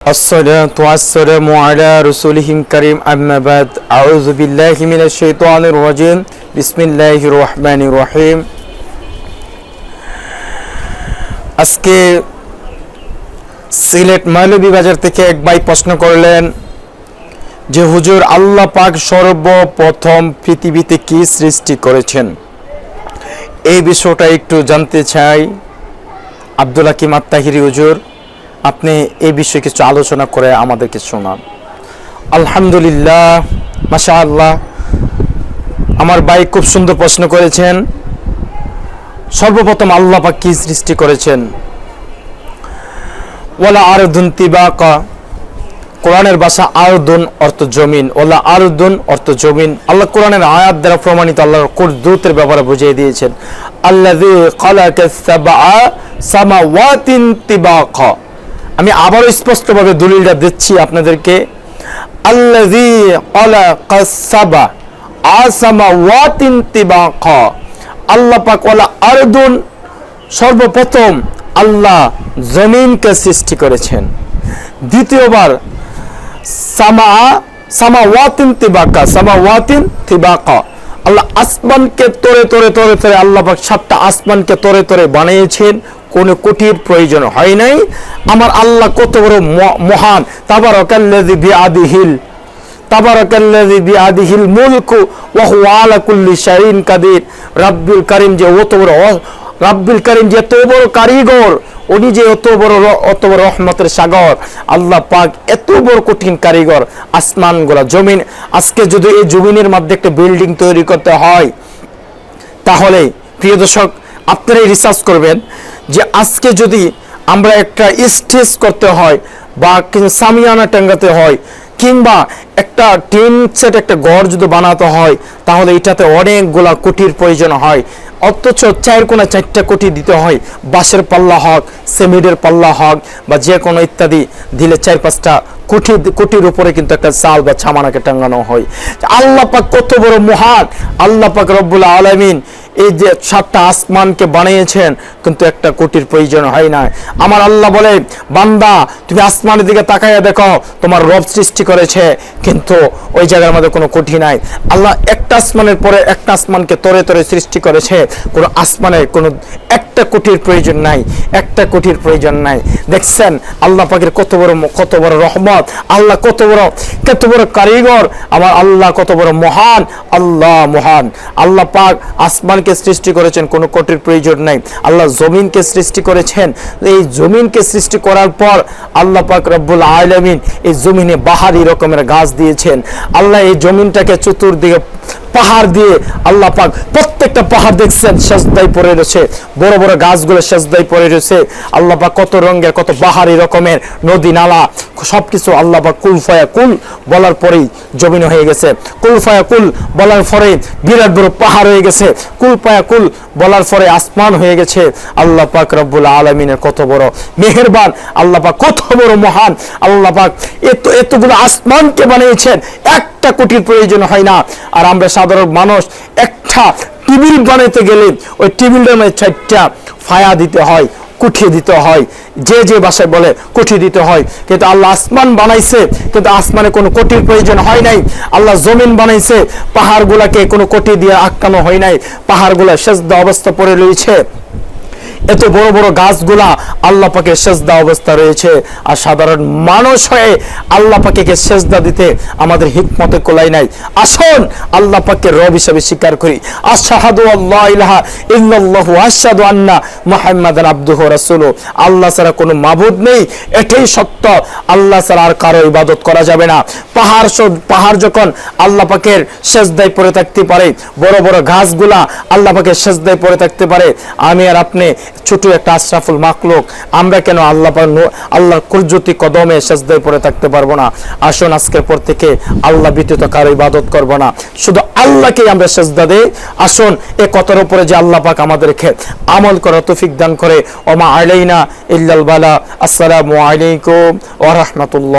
الصلاة والسلام على رسولهم كريم أما بعد أعوذ بالله من الشيطان الرجيم بسم الله الرحمن الرحيم আজকে সিলেট মালবীবাজার থেকে এক ভাই প্রশ্ন করলেন যে হুজুর আল্লাহ পাক সর্বপ্রথম পৃথিবীতে কি সৃষ্টি করেছেন এই বিষয়টা একটু জানতে চাই আব্দুল হাকিম আত্মাহিরি হুজুর আপনি এই বিষয়ে কিছু আলোচনা করে আমাদেরকে শোনান। আলহামদুলিল্লাহ মাশা আল্লাহ আমার ভাই খুব সুন্দর প্রশ্ন করেছেন, সর্বপ্রথম আল্লাহ পাক কি সৃষ্টি করেছেন? ওলা আরদুন তিবাকা, কোরআনের ভাষা আরদুন অর্থ জমিন ওলা আরদুন অর্থ জমিন। আল্লাহ কোরআনের আয়াত দ্বারা প্রমাণিত আল্লাহর কুরদুতের ব্যাপারে বুঝিয়ে দিয়েছেন, আল্লাযী আমি আবারও স্পষ্টভাবে দলিলটা দিচ্ছি আপনাদেরকে। আল্লাযী খালাকা সাবআ আসামাওয়াতিন তিবাকা। আল্লাহ পাক ওলা আরদুন সর্বপ্রথম আল্লাহ জমিনকে সৃষ্টি করেছেন। দ্বিতীয়বার সামা সামাওয়াতিন তিবাকা সামাওয়াতিন তিবাকা। আল্লাহ আসমানকে তরে তরে তরে তরে আল্লাহ সাতটা আসমানকে তরে তরে বানিয়েছেন। কোনো কোটির প্রয়োজন হয় নাই। আমার আল্লাহ কত বড় মহান। তাবারাকাল্লাযী বিআদিহিল তাবারাকাল্লাযী বিআদিহিল মুলকু ওয়া হুয়া আলা কুল্লি শাইইন কাদির। রাব্বুল কারীম যে অত বড় রাব্বুল কারীম যে এত বড় কারিগর, উনি যে অত বড় অত বড় রহমতের সাগর। আল্লাহ পাক এত বড় কঠিন কারিগর, আসমান গোলা জমিন। আজকে যদি এই জমিনের মধ্যে একটা বিল্ডিং তৈরি করতে হয়, তাহলে প্রিয় দর্শক আপনারাই রিসার্চ করবেন যে আজকে যদি আমরা একটা স্টেজ করতে হয় বা কিছু সামিয়ানা টাঙ্গাতে হয়, কিংবা একটা টিন সেট একটা ঘর যদি বানাতে হয়, তাহলে এটাতে অনেকগুলা কোটির প্রয়োজন হয়। অথচ চার কোনা চারটা কোটি দিতে হয়, বাঁশের পাল্লা হোক সেমিডের পাল্লা হোক, বা যে কোনো ইত্যাদি দিলে চার পাঁচটা কোটি কোটির উপরে কিন্তু একটা চাল বা ছামানাকে টাঙ্গানো হয়। আল্লাহ পাক কত বড় মহান! আল্লাহ পাক রব্বুল আলামিন এই যে সাতটা আসমানকে বানিয়েছেন, কিন্তু একটা কোটির প্রয়োজন হয় না আমার আল্লাহ বলে, বান্দা, তুমি আসমানের দিকে তাকাইয়া দেখো, তোমার রব সৃষ্টি করেছে, কিন্তু ওই জায়গার মধ্যে কোনো কোটি নাই। আল্লাহ একটা আসমানের পরে একটা আসমানকে তরে তরে সৃষ্টি করেছে, কোনো আসমানের কোনো, একটা কোটির প্রয়োজন নাই, একটা কোটির প্রয়োজন নাই। দেখছেন, আল্লাহ পাকের কত বড় কত বড় রহমত, আল্লাহ কত বড় কত বড় কারিগর, আমার আল্লাহ কত বড় মহান, আল্লাহ মহান। আল্লাহ পাক আসমানকে সৃষ্টি করেছেন কোনো কোটির প্রয়োজন নাই। আল্লাহ জমিনকে সৃষ্টি করেছেন। এই জমিনকে সৃষ্টি করার পর আল্লাহ পাক রব্বুল আলমিন এই জমিনে বাহারি রকমের গাছ দিয়েছেন। আল্লাহ এই জমিনটাকে চতুর্দিকে পাহাড় দিয়ে আল্লাহ পাক প্রত্যেকটা পাহাড় দেখছেন সেজদাই পড়ে রয়েছে। বড় বড় গাছগুলো সেজদাই পড়ে রয়েছে। আল্লাহ পাক কত রঙের, কত বাহারি রকমের নদী, নালা, সবকিছু আল্লাহ পাক কুল ফায়া কুল বলার পরেই জমিন হয়ে গেছে। কুল ফায়া কুল বলার পরে বিরাট বড় পাহাড় হয়ে গেছে। কুল পায়া কুল বলার পরে আসমান হয়ে গেছে। আল্লাহ পাক রব্বুল আলমিনের কত বড় মেহেরবান, আল্লাহ পাক কত বড় মহান, আল্লাহ পাক এত, এতগুলো আসমানকে বানিয়েছেন। একটা কোটির প্রয়োজন হয় না। আর আমরা সাধারণ মানুষ, একটা টেবিল বানাইতে গেলে ওই টেবিলটার মধ্যে চারটা ফায়া দিতে হয়, কুঠিয়ে দিতে হয়। যে যে ভাষায় বলে কুঠি দিতে হয়। কিন্তু আল্লাহ আসমান বানাইছে, কিন্তু আসমানে কোনো কোটির প্রয়োজন হয় নাই। আল্লাহ জমিন বানাইছে, পাহাড়গুলাকে কোনো কোটি দিয়ে আটকানো হয় নাই। পাহাড়গুলা সেজদা অবস্থা পড়ে রয়েছে। এত বড় বড় গাছগুলা আল্লাহ পাকে সেজদা অবস্থা রয়েছে। আর সাধারণ মানুষ হয়ে আল্লাহ পাকে সেজদা দিতে আমাদের হিকমতে কোলাই নাই। আসুন, আল্লাহ পাকে রব হিসাবে স্বীকার করি। আশাহাদু আল্লাহ ইলাহা ইল্লাল্লাহু আশহাদু আন্না মুহাম্মাদান আবদুহু রাসূলু আল্লাহ ছাড়া কোনো মাবুদ নেই। এটাই সত্য। আল্লাহ ছাড়া আর কারও ইবাদত করা যাবে না। পাহাড় পাহাড় যখন আল্লাহ পাকের সেজদায় পড়ে থাকতে পারে, বড় বড় গাছগুলা আল্লাহ পাকের সেজদায় পড়ে থাকতে পারে, আমি আর আপনি ছোট একটা আশরাফুল মাকলুক আমরা কেন আল্লাহ আল্লাহর কুরজতি কদমে সেজদায় পড়ে থাকতে পারব না? আসুন আজকের পর থেকে আল্লাহ ব্যতীত কারও ইবাদত করব না। শুধু আল্লাহকেই আমরা সেজদা দেই। আসুন এ কথার উপরে যে আল্লাহ পাক আমাদেরকে আমল করা তৌফিক দান করে। ওমা আলাইনা ইল্লাল বালা। আসসালামু আলাইকুম ওয়া রাহমাতুল্লাহ।